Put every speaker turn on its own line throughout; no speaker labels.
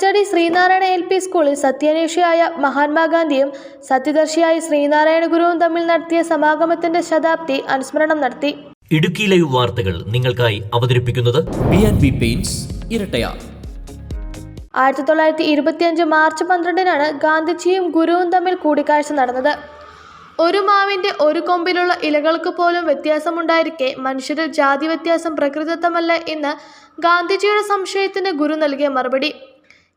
പച്ചടി Sreenarayana L P സ്കൂളിൽ സത്യാന്വേഷിയായ മഹാത്മാഗാന്ധിയും സത്യദർശിയായ ശ്രീനാരായണ ഗുരുവും തമ്മിൽ നടത്തിയ സമാഗമത്തിന്റെ ശതാബ്ദി അനുസ്മരണം നടത്തി.
ഇടുക്കി ലൈവ് വാർത്തകൾ നിങ്ങൾക്കായി അവതരിപ്പിക്കുന്നത്
B and B paints Irattayar.
ആയിരത്തി തൊള്ളായിരത്തി ഇരുപത്തിയഞ്ച് മാർച്ച് പന്ത്രണ്ടിനാണ് ഗാന്ധിജിയും ഗുരുവും തമ്മിൽ കൂടിക്കാഴ്ച നടന്നത്. ഒരു മാവിന്റെ ഒരു കൊമ്പിലുള്ള ഇലകൾക്ക് പോലും വ്യത്യാസമുണ്ടായിരിക്കെ മനുഷ്യരിൽ ജാതി വ്യത്യാസം പ്രകൃതിദത്തമല്ല എന്ന് ഗാന്ധിജിയുടെ സംശയത്തിന് ഗുരു നൽകിയ മറുപടി.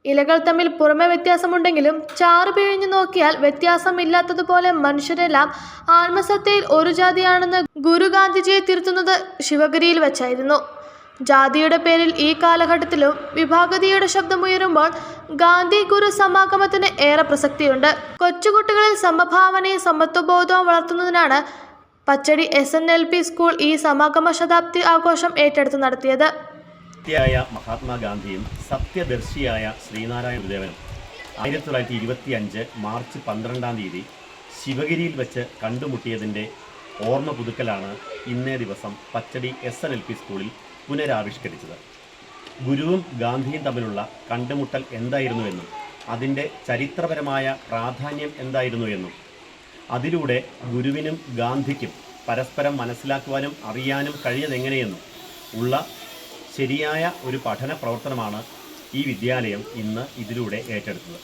ഇലകൾ തമ്മിൽ പുറമെ വ്യത്യാസമുണ്ടെങ്കിലും ചാറ് പിഴിഞ്ഞു നോക്കിയാൽ വ്യത്യാസമില്ലാത്തതുപോലെ മനുഷ്യരെല്ലാം ആത്മസത്തയിൽ ഒരു ജാതിയാണെന്ന് ഗുരു ഗാന്ധിജിയെ തിരുത്തുന്നത് ശിവഗിരിയിൽ വെച്ചായിരുന്നു. ജാതിയുടെ പേരിൽ ഈ കാലഘട്ടത്തിലും വിഭാഗതിയുടെ ശബ്ദമുയരുമ്പോൾ ഗാന്ധി ഗുരു സമാഗമത്തിന് ഏറെ പ്രസക്തിയുണ്ട്. കൊച്ചുകുട്ടികളിൽ സമഭാവനയും സമത്വബോധവും വളർത്തുന്നതിനാണ് Pachadi S N L P school ഈ സമാഗമ ശതാബ്ദി ആഘോഷം ഏറ്റെടുത്ത് നടത്തിയത്.
സത്യായ മഹാത്മാഗാന്ധിയും സത്യദർശിയായ ശ്രീനാരായണ ഗുരുദേവനും. ആയിരത്തി തൊള്ളായിരത്തി ഇരുപത്തി അഞ്ച് മാർച്ച് പന്ത്രണ്ടാം തീയതി ശിവഗിരിയിൽ വെച്ച് കണ്ടുമുട്ടിയതിന്റെ ഓർമ്മ പുതുക്കലാണ് ഇന്നേ ദിവസം Pachadi S N L P സ്കൂളിൽ പുനരാവിഷ്കരിച്ചത്. ഗുരുവും ഗാന്ധിയും തമ്മിലുള്ള കണ്ടുമുട്ടൽ എന്തായിരുന്നുവെന്നും അതിന്റെ ചരിത്രപരമായ പ്രാധാന്യം എന്തായിരുന്നു എന്നും അതിലൂടെ ഗുരുവിനും ഗാന്ധിക്കും പരസ്പരം മനസ്സിലാക്കുവാനും അറിയാനും കഴിഞ്ഞതെങ്ങനെയെന്നും ഉള്ള ശരിയായ ഒരു പഠന പ്രവർത്തനമാണ് ഈ വിദ്യാലയം ഇന്ന് ഇതിലൂടെ ഏറ്റെടുത്തത്.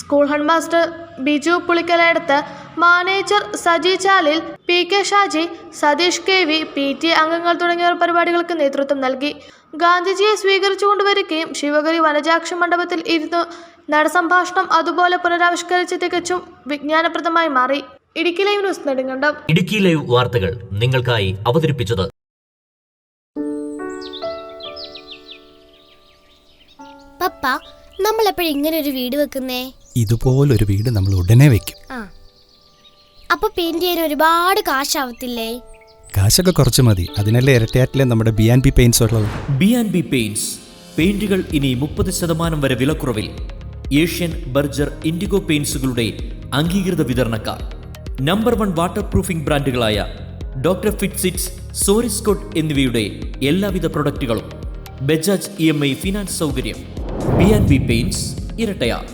School head master Biju Pulikkalayadath manager Saji Chalil P K Shaji Sathish K V P T അംഗങ്ങൾ തുടങ്ങിയവർ പരിപാടികൾക്ക് നേതൃത്വം നൽകി. ഗാന്ധിജിയെ സ്വീകരിച്ചു കൊണ്ടുവരികയും ശിവഗിരി വനജാക്ഷി മണ്ഡപത്തിൽ ഇരുന്ന് നടസംഭാഷണം അതുപോലെ പുനരാവിഷ്കരിച്ച് തികച്ചും വിജ്ഞാനപ്രദമായി മാറി. Idukki live news Nedumkandam.
Idukki live വാർത്തകൾ നിങ്ങൾക്കായി അവതരിപ്പിച്ചത്
പപ്പ നമ്മൾ എപ്പോഴും ഇങ്ങനെ ഒരു വീട് വെക്കുന്നേ?
ഇതുപോലൊരു വീട് നമ്മൾ ഉടനെ വെക്കും.
ആ. അപ്പൊ പെയിന്റ് ചെയ്യാൻ ഒരുപാട് കാശാവത്തില്ലേ?
കാശൊക്കെ കുറച്ച് മതി. അതിനല്ലേ ഇരട്ടയാറ്റിലെ നമ്മുടെ ബി ആൻഡ് ബി പെയിൻസ് ഉള്ളത്?
ബി ആൻഡ് ബി പെയിന്റ്സ് പെയിന്റുകൾ ഇനി മുപ്പത് ശതമാനം വരെ വിലക്കുറവിൽ. ഏഷ്യൻ ബർജർ ഇൻഡിഗോ പെയിന്റ്സുകളുടെ അംഗീകൃത വിതരണക്കാർ. നമ്പർ വൺ വാട്ടർ പ്രൂഫിംഗ് ബ്രാൻഡുകളായ ഡോക്ടർ ഫിറ്റ്സിറ്റ്സ് സോറിസ്കോട്ട് എന്നിവയുടെ എല്ലാവിധ പ്രൊഡക്റ്റുകളും. Bajaj E M I finance സൗകര്യം. B and B paints Irattayar